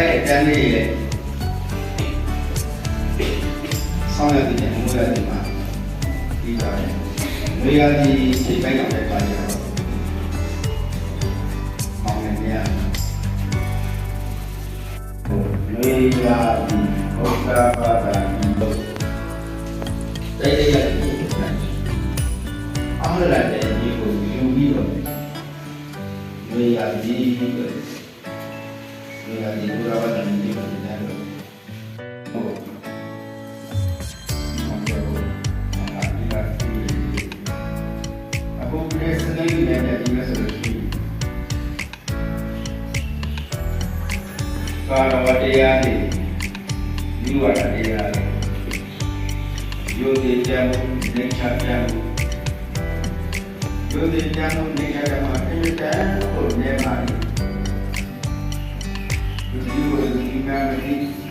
အဲ့အတန်းလေးရဲ့ဆောင်းရည်နဲ့မိုးရည်မှာပြီးပါတယ်။မိုးရည်စိတ်ပိုက်အောင်ပဲပါကြတော့။မောင်နေရ။ဟိုမိုးရည်ဘုရားပါတာဒီတော့တဲ့ရည်ကိုအားရတဲ့ဒီကိုယူပြီးတော့မိုးရည် မေရာဒီဘုရားဘာသာဒီကိုလည်းဟုတ်အခုဒီစနေနေ့နဲ့ဒီမဲ့ဆိုလို့ရှိရင်ကာလဝတရားတွေဒီဝရတရားတွေယုတ်တိကြမှုနေချကြမှုယုတ်တိကြမှုနေချကြမှုအင်းတန်ကိုနေမှာဒီလို ဒီနာမတိ